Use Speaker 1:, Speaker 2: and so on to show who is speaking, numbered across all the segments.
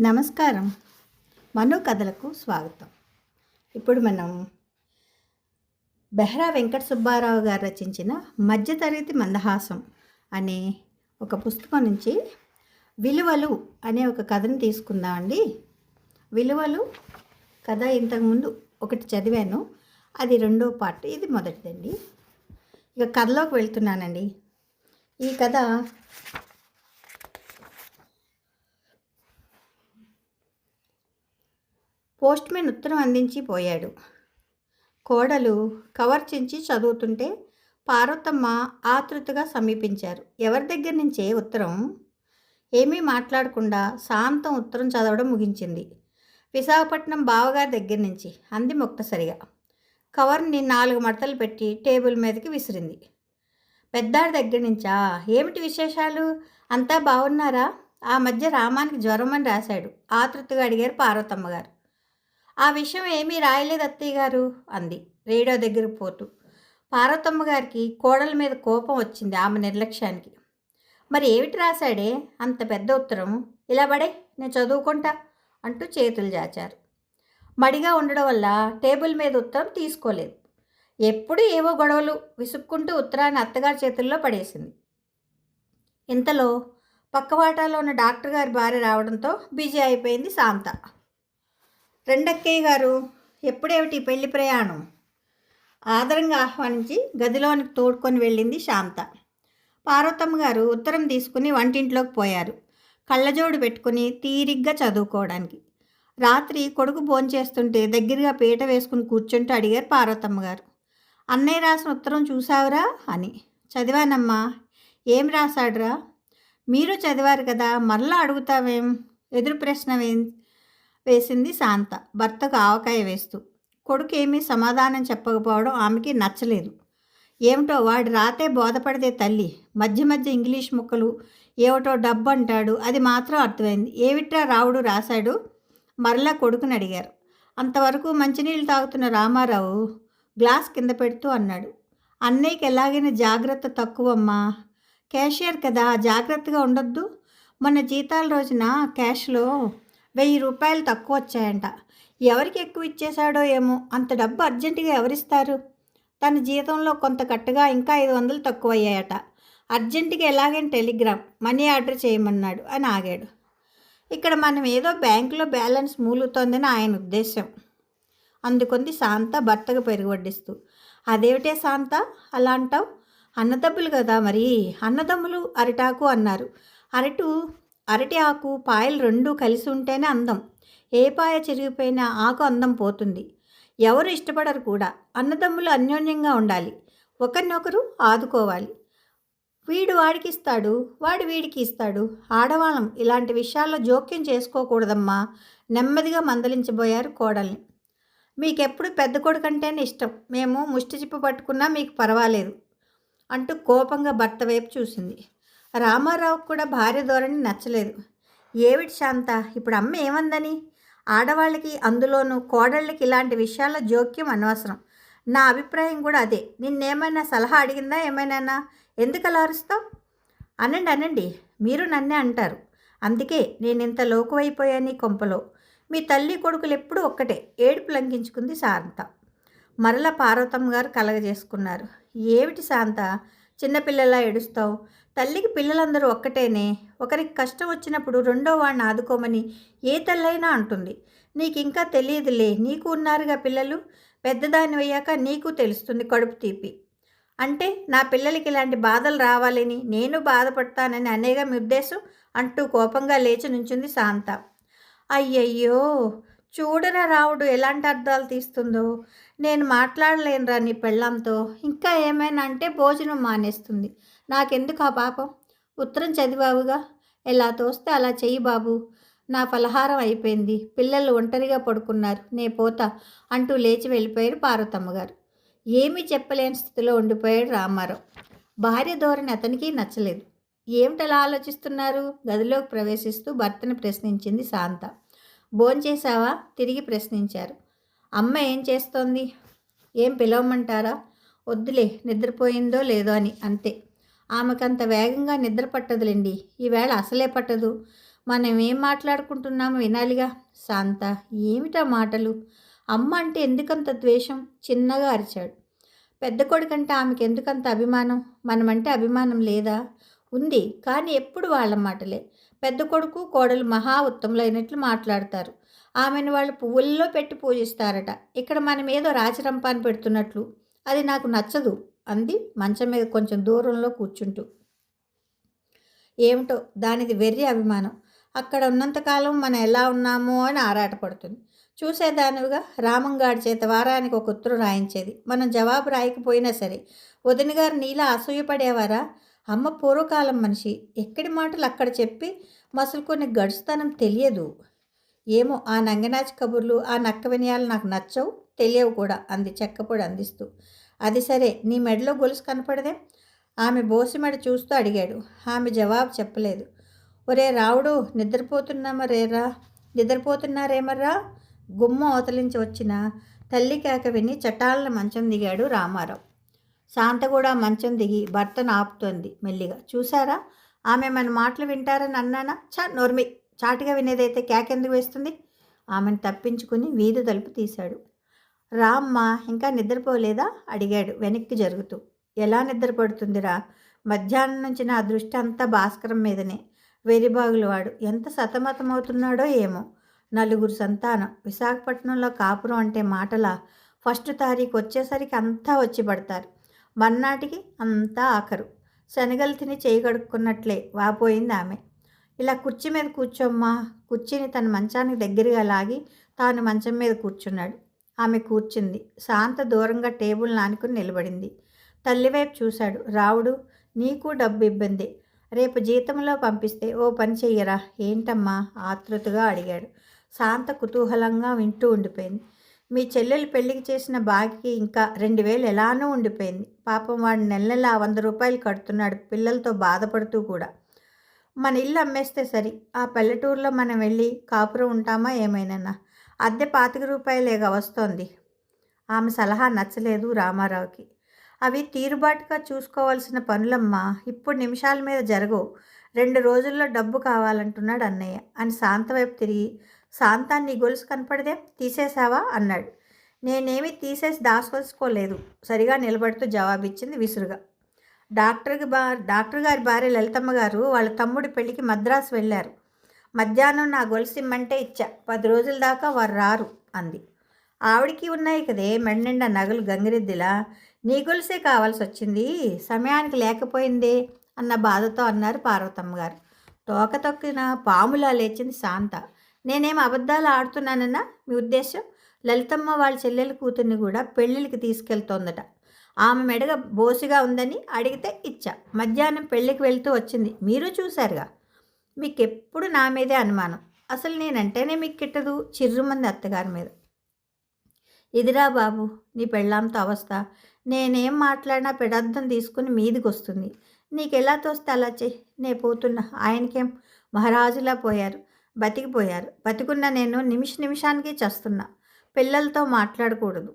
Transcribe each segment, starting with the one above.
Speaker 1: నమస్కారం. మను కథలకు స్వాగతం. ఇప్పుడు మనం బెహ్రా వెంకట సుబ్బారావు గారు రచించిన మధ్యతరగతి మందహాసం అనే ఒక పుస్తకం నుంచి విలువలు అనే ఒక కథను తీసుకుందామండి విలువలు కథ ఇంతకుముందు ఒకటి చదివాను. అది రెండో పార్ట్ ఇది మొదటిదండి. ఇక కథలోకి వెళ్తున్నానండి. ఈ కథ పోస్ట్మెన్ ఉత్తరం అందించి పోయాడు కోడలు కవర్ చించి చదువుతుంటే పార్వతమ్మ ఆతృతగా సమీపించారు. ఎవరి దగ్గర నుంచే ఉత్తరం? ఏమీ మాట్లాడకుండా శాంతం ఉత్తరం చదవడం ముగించింది. విశాఖపట్నం బావగారి దగ్గర నుంచి అంది మొక్కసరిగా కవర్ని నాలుగు మడతలు పెట్టి టేబుల్ మీదకి విసిరింది. పెద్దాడి దగ్గర నుంచా? ఏమిటి విశేషాలు? అంతా బాగున్నారా ఆ మధ్య రామానికి జ్వరం అని రాశాడు. ఆతృతగా అడిగారు పార్వతమ్మ గారు ఆ విషయం ఏమీ రాయలేదు అత్తయ్య గారు అంది. రేడియో దగ్గర పోతూ. పార్వతమ్మ గారికి కోడల మీద కోపం వచ్చింది ఆమె నిర్లక్ష్యానికి. మరి ఏమిటి రాశాడే? అంత పెద్ద ఉత్తరం. ఇలా పడే నేను చదువుకుంటా అంటూ చేతులు చాచారు మడిగా ఉండడం వల్ల టేబుల్ మీద ఉత్తరం తీసుకోలేదు. ఎప్పుడు ఏవో గొడవలు విసుక్కుంటూ ఉత్తరాన్ని అత్తగారి చేతుల్లో పడేసింది. ఇంతలో పక్కవాటాలో ఉన్న డాక్టర్ గారి భార్య రావడంతో బిజీ అయిపోయింది శాంత. రెండక్కయ్య గారు ఎప్పుడేమిటి పెళ్ళి ప్రయాణం? ఆదరంగా ఆహ్వానించి గదిలోనికి తోడుకొని వెళ్ళింది శాంత. పార్వతమ్మ గారు ఉత్తరం తీసుకుని వంటింట్లోకి పోయారు. కళ్ళజోడు పెట్టుకుని తీరిగ్గా చదువుకోవడానికి. రాత్రి కొడుకు భోంచేస్తుంటే దగ్గరగా పీట వేసుకుని కూర్చుంటూ అడిగారు పార్వతమ్మ గారు. అన్నయ్య రాసిన ఉత్తరం చూసావురా అని. చదివానమ్మా ఏం రాశాడురా? మీరు చదివారు కదా మరలా అడుగుతావేం? ఎదురు ప్రశ్న వే వేసింది శాంత భర్తకు ఆవకాయ వేస్తూ. కొడుకు ఏమీ సమాధానం చెప్పకపోవడం ఆమెకి నచ్చలేదు. ఏమిటో వాడు రాతే బోధపడితే తల్లి మధ్య మధ్య ఇంగ్లీష్ ముక్కలు ఏమిటో డబ్బు అంటాడు అది మాత్రం అర్థమైంది. ఏమిట్రా రావుడు రాశాడు? మరలా కొడుకుని అడిగారు. అంతవరకు మంచినీళ్ళు తాగుతున్న రామారావు గ్లాస్ కింద పెడుతూ అన్నాడు. అన్నయ్యకి ఎలాగైనా జాగ్రత్త తక్కువమ్మా. క్యాషియర్ కదా జాగ్రత్తగా ఉండొద్దు. మొన్న జీతాల రోజున క్యాష్లో వెయ్యి రూపాయలు తక్కువ వచ్చాయంట. ఎవరికి ఎక్కువ ఇచ్చేశాడో ఏమో అంత డబ్బు అర్జెంటుగా ఎవరిస్తారు? తన జీతంలో కొంత కట్టుగా ఇంకా ఐదు వందలు తక్కువ అయ్యాయట అర్జెంటుగా ఎలాగైనా టెలిగ్రామ్ మనీ ఆర్డర్ చేయమన్నాడు అని ఆగాడు. ఇక్కడ మనం ఏదో బ్యాంకులో బ్యాలెన్స్ మూలుతోందని ఆయన ఉద్దేశం అందుకొంది శాంత భర్తకు పెరుగు వడ్డిస్తూ. అదేమిటే శాంత? అలా అంటావు అన్నదమ్ములు కదా మరి? అన్నదమ్ములు అరిటాకు అన్నారు. అరటు అరటి ఆకు పాయలు రెండు కలిసి ఉంటేనే అందం. ఏ పాయ చిరిగిపోయినా ఆకు అందం పోతుంది. ఎవరు ఇష్టపడరు కూడా. అన్నదమ్ములు అన్యోన్యంగా ఉండాలి. ఒకరినొకరు ఆదుకోవాలి. వీడు వాడికి ఇస్తాడు వాడు వీడికి ఇస్తాడు. ఆడవాళ్ళం ఇలాంటి విషయాల్లో జోక్యం చేసుకోకూడదమ్మా. నెమ్మదిగా మందలించబోయారు కోడల్ని. మీకెప్పుడు పెద్ద కొడుకు అంటేనే ఇష్టం. మేము ముష్టి చిప్ప పట్టుకున్నా మీకు పర్వాలేదు అంటూ కోపంగా భర్త వైపు చూసింది. రామారావు కూడా భార్య ధోరణి నచ్చలేదు. ఏమిటి శాంత ఇప్పుడు అమ్మ ఏమందని? ఆడవాళ్ళకి అందులోనూ కోడళ్ళకి ఇలాంటి విషయాల జోక్యం అనవసరం. నా అభిప్రాయం కూడా అదే. నిన్నేమైనా సలహా అడిగిందా ఏమైనా ఎందుకు అలా అరుస్తావు? అనండి అనండి మీరు నన్నే అంటారు. అందుకే నేను ఇంత లోకువైపోయాను కొంపలో. మీ తల్లి కొడుకులు ఎప్పుడూ ఒక్కటే. ఏడుపు లంకించుకుంది శాంత. మరల పార్వతమ్మ గారు కలగజేసుకున్నారు. ఏమిటి శాంత? చిన్నపిల్లలా ఏడుస్తావు? తల్లికి పిల్లలందరూ ఒక్కటేనే. ఒకరికి కష్టం వచ్చినప్పుడు రెండో వాడిని ఆదుకోమని ఏ తల్లైనా అంటుంది. నీకు ఇంకా తెలియదులే. నీకు ఉన్నారుగా పిల్లలు? పెద్దదాని అయ్యాక నీకు తెలుస్తుంది కడుపు తీపి. అంటే నా పిల్లలకి ఇలాంటి బాధలు రావాలని నేను బాధపడతానని అనేగా మీ ఉద్దేశం? అంటూ కోపంగా లేచి నుంచుంది శాంత. అయ్యయ్యో! చూడరా రావుడు ఎలాంటి అర్థాలు తీస్తుందో. నేను మాట్లాడలేనురా నీ పెళ్ళంతో. ఇంకా ఏమైనా అంటే భోజనం మానేస్తుంది. నాకెందుకు ఆ పాపం? ఉత్తరం చదివావుగా. ఎలా తోస్తే అలా చెయ్యి బాబు. నా ఫలహారం అయిపోయింది. పిల్లలు ఒంటరిగా పడుకున్నారు. నే పోతా అంటూ లేచి వెళ్ళిపోయారు పార్వతమ్మ గారు ఏమీ చెప్పలేని స్థితిలో ఉండిపోయాడు రామారావు. భార్య ధోరణి అతనికి నచ్చలేదు. ఏమిటలా ఆలోచిస్తున్నారు? గదిలోకి ప్రవేశిస్తూ భర్తను ప్రశ్నించింది శాంత. భోంచేశావా? తిరిగి ప్రశ్నించారు. అమ్మ ఏం చేస్తోంది? ఏం పిలవమంటారా? వద్దులే నిద్రపోయిందో లేదో అని అంతే. ఆమెకంత వేగంగా నిద్ర పట్టదులేండి. ఈవేళ అసలే పట్టదు. మనం ఏం మాట్లాడుకుంటున్నామో వినాలిగా. శాంత ఏమిటా మాటలు? అమ్మ అంటే ఎందుకంత ద్వేషం? చిన్నగా అరిచాడు. పెద్ద కొడుకంటే ఆమెకు ఎందుకంత అభిమానం? మనమంటే అభిమానం లేదా? ఉంది కానీ ఎప్పుడు వాళ్ళ మాటలే. పెద్ద కొడుకు కోడలు మహా ఉత్తములైనట్లు మాట్లాడతారు. ఆమెను వాళ్ళు పువ్వుల్లో పెట్టి పూజిస్తారట. ఇక్కడ మనం ఏదో రాచరంపాన్ని పెడుతున్నట్లు. అది నాకు నచ్చదు అంది మంచం మీద కొంచెం దూరంలో కూర్చుంటూ. ఏమిటో దానిది వెర్రి అభిమానం. అక్కడ ఉన్నంతకాలం మనం ఎలా ఉన్నామో అని ఆరాటపడుతుంది. చూసేదానివిగా రామంగాడి చేత వారానికి ఒక ఉత్తరం రాయించేది. మనం జవాబు రాయకపోయినా సరే. వదిన గారు నీలా అసూయపడేవారా? అమ్మ పూర్వకాలం మనిషి. ఎక్కడి మాటలు అక్కడ చెప్పి మసులుకొని గడుస్తానం తెలియదు. ఏమో ఆ నంగనాచి కబుర్లు ఆ నక్క వినయాలు నాకు నచ్చవు తెలియవు కూడా అంది చెక్కపొడి అందిస్తూ. అది సరే నీ మెడలో గొలుసు కనపడదే? ఆమె బోసిమెడ చూస్తూ అడిగాడు. ఆమె జవాబు చెప్పలేదు. ఒరే రావుడు నిద్రపోతున్నామరేరా నిద్రపోతున్నారేమర్రా? గుమ్మ అవతలించి వచ్చిన తల్లి కేక విని చటాలను మంచం దిగాడు రామారావు. శాంత కూడా మంచం దిగి భర్తను ఆపుతోంది మెల్లిగా. చూసారా ఆమె మన మాటలు వింటారని అన్నానా? చా నోర్మి చాటుగా వినేదైతే కేకెందుకు వేస్తుంది? ఆమెను తప్పించుకుని వీధి తలుపు తీశాడు. రామ్మ ఇంకా నిద్రపోలేదా? అడిగాడు వెనక్కి జరుగుతూ. ఎలా నిద్రపడుతుందిరా? మధ్యాహ్నం నుంచి నా దృష్టి అంతా భాస్కరం మీదనే. వెరిబాగులు వాడు. ఎంత సతమతమవుతున్నాడో ఏమో. నలుగురు సంతానం. విశాఖపట్నంలో కాపురం అంటే మాటలా? ఫస్ట్ తారీఖు వచ్చేసరికి అంతా వచ్చి పడతారు. మన్నాటికి అంతా ఆఖరు. శనగలు తిని చేయగడుక్కున్నట్లే వాపోయింది ఆమె. ఇలా కుర్చీ మీద కూర్చోమ్మా. కుర్చీని తన మంచానికి దగ్గరగా లాగి తాను మంచం మీద కూర్చున్నాడు. ఆమె కూర్చుంది. శాంత దూరంగా టేబుల్ నానుకుని నిలబడింది. తల్లివైపు చూశాడు. రావుడు నీకు డబ్బు ఇబ్బంది. రేపు జీతంలో పంపిస్తే ఓ పని చెయ్యరా? ఏంటమ్మా? ఆతృతగా అడిగాడు. శాంత కుతూహలంగా వింటూ ఉండిపోయింది. మీ చెల్లెలు పెళ్ళికి చేసిన బాకీ ఇంకా రెండు వేలు ఎలానో ఉండిపోయింది. పాపం వాడు నెల నెల వంద రూపాయలు కడుతున్నాడు పిల్లలతో బాధపడుతూ కూడా. మన ఇల్లు అమ్మేస్తే సరి. ఆ పల్లెటూరులో మనం వెళ్ళి కాపురం ఉంటామా ఏమైనా? అద్దె పాతిక రూపాయలేగా వస్తోంది. ఆమె సలహా నచ్చలేదు రామారావుకి. అవి తీరుబాటుగా చూసుకోవాల్సిన పనులమ్మా. ఇప్పుడు నిమిషాల మీద జరగవు. రెండు రోజుల్లో డబ్బు కావాలంటున్నాడు అన్నయ్య. అని శాంత వైపు తిరిగి శాంతాన్ని నీ గొలుసు కనపడదే తీసేసావా అన్నాడు. నేనేమి తీసేసి దాచుకోలేదు సరిగా నిలబడుతూ జవాబిచ్చింది విసురుగా. డాక్టర్కి బా డాక్టర్ గారి భార్య లలితమ్మ గారు వాళ్ళ తమ్ముడి పెళ్ళికి మద్రాసు వెళ్ళారు. మధ్యాహ్నం నా గొలుసు ఇమ్మంటే ఇచ్చా. పది రోజుల దాకా వారు రారు అంది. ఆవిడికి ఉన్నాయి కదే మెడనిండా నగలు గంగిరెద్దిలా. నీ గొలుసే కావాల్సి వచ్చింది సమయానికి లేకపోయిందే అన్న బాధతో అన్నారు పార్వతమ్మ గారు. తోక తొక్కిన పాములా లేచింది శాంత. నేనేం అబద్ధాలు ఆడుతున్నానన్నా మీ ఉద్దేశం లలితమ్మ వాళ్ళ చెల్లెల కూతుర్ని కూడా పెళ్ళిళ్ళకి తీసుకెళ్తోందట. ఆమె మెడగ బోసిగా ఉందని అడిగితే ఇచ్చా. మధ్యాహ్నం పెళ్ళికి వెళ్తూ వచ్చింది. మీరు చూశారుగా? మీకు ఎప్పుడు నా మీదే అనుమానం. అసలు నేనంటేనే మీకు కిట్టదు చిర్రుమంది అత్తగారి మీద. ఇదిరా బాబు నీ పెళ్ళాంతో అవస్థ. నేనేం మాట్లాడినా పెడర్థం తీసుకుని మీదికి వస్తుంది నీకు ఎలా తోస్తే అలా చెయ్యి నే పోతున్నా. ఆయనకేం? మహారాజులా పోయారు. బతికిపోయారు. బతికున్న నేను నిమిష నిమిషానికి చస్తున్నా. పిల్లలతో మాట్లాడకూడదు.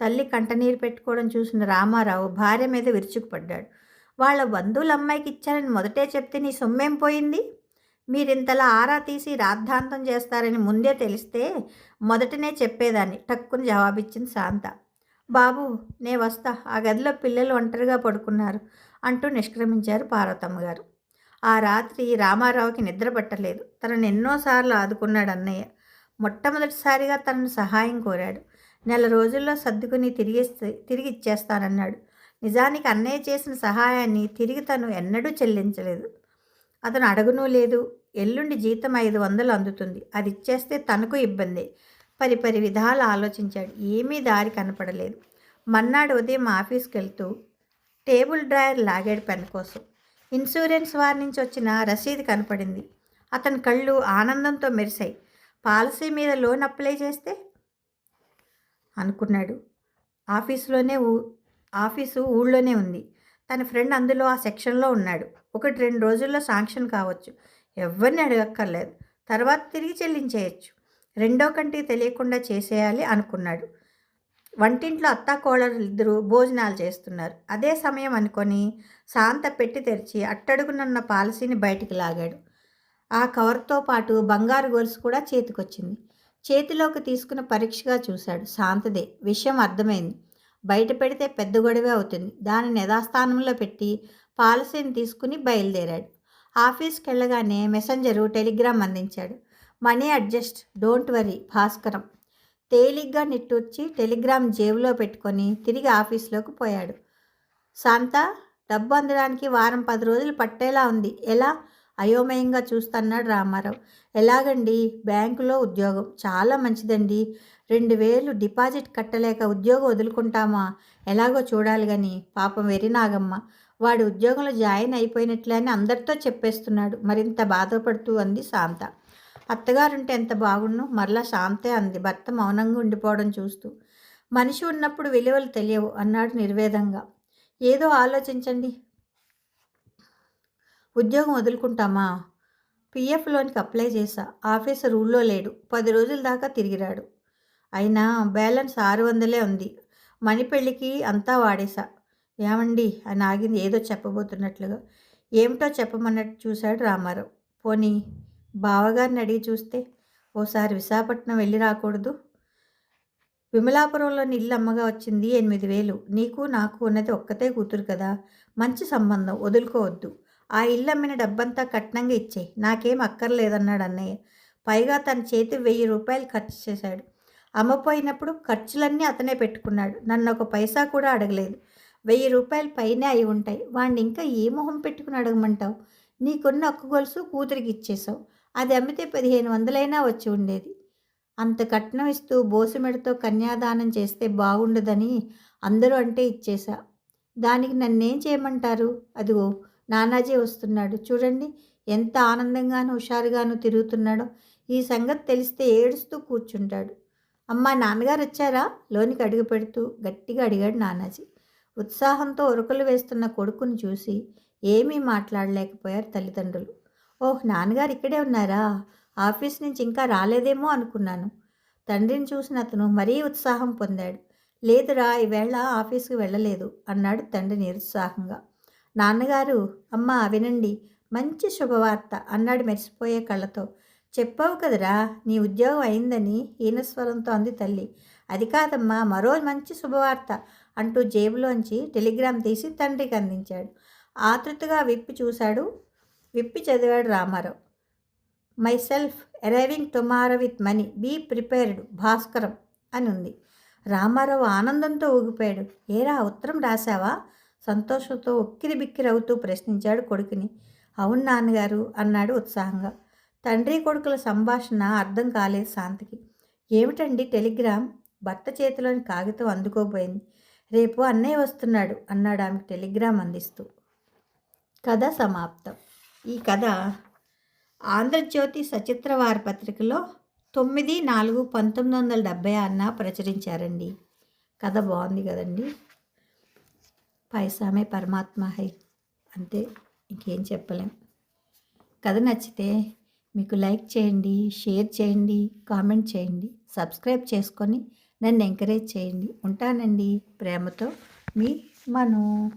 Speaker 1: తల్లి కంటనీరు పెట్టుకోవడం చూసిన రామారావు భార్య మీద విరుచుకుపడ్డాడు. వాళ్ళ బంధువుల అమ్మాయికి ఇచ్చారని మొదటే చెప్తే నీ సొమ్మేం పోయింది? మీరింతలా ఆరా తీసి రాద్ధాంతం చేస్తారని ముందే తెలిస్తే మొదటనే చెప్పేదాన్ని టక్కుని జవాబిచ్చింది శాంత. బాబు నే వస్తా. ఆ గదిలో పిల్లలు ఒంటరిగా పడుకున్నారు అంటూ నిష్క్రమించారు పార్వతమ్మ గారు. ఆ రాత్రి రామారావుకి నిద్ర పట్టలేదు. తనను ఎన్నోసార్లు ఆదుకున్నాడు అన్నయ్య. మొట్టమొదటిసారిగా తనను సహాయం కోరాడు. నెల రోజుల్లో సర్దుకుని తిరిగి తిరిగి ఇచ్చేస్తానన్నాడు నిజానికి అన్నయ్య చేసిన సహాయాన్ని తిరిగి తను ఎన్నడూ చెల్లించలేదు. అతను అడగనూ లేదు. ఎల్లుండి జీతం ఐదు వందలు అందుతుంది. అది ఇచ్చేస్తే తనకు ఇబ్బంది. పరి పరి విధాలు ఆలోచించాడు. ఏమీ దారి కనపడలేదు. మన్నాడు ఉదయం ఆఫీస్కి వెళ్తూ టేబుల్ డ్రాయర్ లాగాడు పెన్ కోసం. ఇన్సూరెన్స్ వారి నుంచి వచ్చిన రసీదు కనపడింది. అతని కళ్ళు ఆనందంతో మెరిశాయి. పాలసీ మీద లోన్ అప్లై చేస్తే? అనుకున్నాడు. ఆఫీసులోనే ఊ ఆఫీసు ఊళ్ళోనే ఉంది. తన ఫ్రెండ్ అందులో ఆ సెక్షన్లో ఉన్నాడు. ఒకటి రెండు రోజుల్లో శాంక్షన్ కావచ్చు. ఎవరిని అడగక్కర్లేదు. తర్వాత తిరిగి చెల్లించేయచ్చు. రెండో కంటికి తెలియకుండా చేసేయాలి అనుకున్నాడు. వంటింట్లో అత్తా కోడలు ఇద్దరు భోజనాలు చేస్తున్నారు. అదే సమయం అనుకొని శాంత పెట్టి తెరిచి అట్టడుగునున్న పాలసీని బయటికి లాగాడు. ఆ కవర్తో పాటు బంగారు గొలుసు కూడా చేతికొచ్చింది. చేతిలోకి తీసుకుని పరీక్షగా చూశాడు. శాంతదే విషయం అర్థమైంది. బయట పెడితే పెద్ద గొడవే అవుతుంది. దానిని యథాస్థానంలో పెట్టి పాలసీని తీసుకుని బయలుదేరాడు. ఆఫీస్కి వెళ్ళగానే మెసెంజరు టెలిగ్రామ్ అందించాడు. Money adjust don't worry Bhaskaram. తేలిగ్గా నిట్టూర్చి టెలిగ్రామ్ జేబులో పెట్టుకొని తిరిగి ఆఫీస్లోకి పోయాడు. శాంత డబ్బు అందడానికి వారం పది రోజులు పట్టేలా ఉంది. ఎలా? అయోమయంగా చూస్తన్నాడు రామారావు. ఎలాగండి? బ్యాంకులో ఉద్యోగం. చాలా మంచిదండి. రెండు వేలు డిపాజిట్ కట్టలేక ఉద్యోగం వదులుకుంటామా? ఎలాగో చూడాలి కానీ పాపం వెరినాగమ్మ వాడు ఉద్యోగంలో జాయిన్ అయిపోయినట్లే అని అందరితో చెప్పేస్తున్నాడు. మరింత బాధపడుతూ అంది శాంత. అత్తగారుంటే ఎంత బాగుండు? మరలా శాంతే అంది భర్త మౌనంగా ఉండిపోవడం చూస్తూ. మనిషి ఉన్నప్పుడు విలువలు తెలియవు అన్నాడు నిర్వేదంగా. ఏదో ఆలోచించండి. ఉద్యోగం వదులుకుంటామా? పిఎఫ్ లోన్కి అప్లై చేశా. ఆఫీసర్ ఊళ్ళో లేడు. పది రోజుల దాకా తిరిగిరాడు. అయినా బ్యాలెన్స్ ఆరు వందలే ఉంది. మణి పెళ్ళికి అంతా వాడేశా. ఏమండి? అని ఆగింది. ఏదో చెప్పబోతున్నట్లుగా. ఏమిటో చెప్పమన్నట్టు చూశాడు రామారావు. పోనీ బావగారిని అడిగి చూస్తే ఓసారి విశాఖపట్నం వెళ్ళి రాకూడదు? విమలాపురంలోని ఇల్లు అమ్మగా వచ్చింది ఎనిమిది వేలు. నీకు నాకు ఉన్నది ఒక్కతే కూతురు కదా. మంచి సంబంధం వదులుకోవద్దు. ఆ ఇల్లు అమ్మిన డబ్బంతా కట్నంగా ఇచ్చేయి. నాకేం అక్కర్లేదన్నాడు అన్నయ్య. పైగా తన చేతి వెయ్యి రూపాయలు ఖర్చు చేశాడు. అమ్మపోయినప్పుడు ఖర్చులన్నీ అతనే పెట్టుకున్నాడు. నన్ను ఒక పైసా కూడా అడగలేదు. వెయ్యి రూపాయలు పైనే అయి ఉంటాయి. వాడిని ఇంకా ఏ మొహం పెట్టుకుని అడగమంటావు? నీకున్న ఒక్క గొలుసు కూతురికి ఇచ్చేసావు అది అమ్మితే పదిహేను వందలైనా వచ్చి ఉండేది. అంత కట్నం ఇస్తూ బోసిమెడతో కన్యాదానం చేస్తే బాగుండదని అందరూ అంటే ఇచ్చేశా. దానికి నన్నేం చేయమంటారు? అదిగో నానాజీ వస్తున్నాడు. చూడండి ఎంత ఆనందంగానూ హుషారుగాను తిరుగుతున్నాడో. ఈ సంగతి తెలిస్తే ఏడుస్తూ కూర్చుంటాడు. అమ్మా నాన్నగారు వచ్చారా? లోనికి అడుగు పెడుతూ గట్టిగా అడిగాడు నానాజీ. ఉత్సాహంతో ఉరకలు వేస్తున్న కొడుకుని చూసి ఏమీ మాట్లాడలేకపోయారు తల్లిదండ్రులు. ఓహ్ నాన్నగారు ఇక్కడే ఉన్నారా? ఆఫీస్ నుంచి ఇంకా రాలేదేమో అనుకున్నాను. తండ్రిని చూసిన అతను మరీ ఉత్సాహం పొందాడు. లేదురా ఈవేళ ఆఫీస్కి వెళ్ళలేదు అన్నాడు తండ్రి నిరుత్సాహంగా. నాన్నగారు అమ్మ వినండి మంచి శుభవార్త అన్నాడు మెరిసిపోయే కళ్ళతో. చెప్పావు కదరా నీ ఉద్యోగం అయిందని హీనస్వరంతో అంది తల్లి. అది కాదమ్మా మరో మంచి శుభవార్త అంటూ జేబులోంచి టెలిగ్రామ్ తీసి తండ్రికి అందించాడు. ఆతృతగా విప్పి చూశాడు. విప్పి చదివాడు Ramarao. Myself arriving tomorrow with money be prepared Bhaskaram అని ఉంది రామారావు ఆనందంతో ఊగిపోయాడు. ఏరా ఉత్తరం రాశావా? సంతోషంతో ఉక్కిరి బిక్కిరి అవుతూ ప్రశ్నించాడు కొడుకుని. అవును నాన్నగారు అన్నాడు ఉత్సాహంగా. తండ్రి కొడుకుల సంభాషణ అర్థం కాలేదు శాంతికి. ఏమిటండి టెలిగ్రామ్? భర్త చేతిలోని కాగితం అందుకోబోయింది. రేపు అన్నయ్య వస్తున్నాడు అన్నాడు ఆమెకు టెలిగ్రామ్ అందిస్తూ. కథ సమాప్తం. ఈ కథ ఆంధ్రజ్యోతి సచిత్ర వారపత్రికలో తొమ్మిది నాలుగు పంతొమ్మిది వందల డెబ్భై ఆరున ప్రచురించారండి. కథ బాగుంది కదండి. పైసామే పరమాత్మ హై అంతే ఇంకేం చెప్పలేం. కథ నచ్చితే మీకు లైక్ చేయండి షేర్ చేయండి కామెంట్ చేయండి సబ్స్క్రైబ్ చేసుకొని నన్ను ఎంకరేజ్ చేయండి. ఉంటానండి ప్రేమతో మీ మను.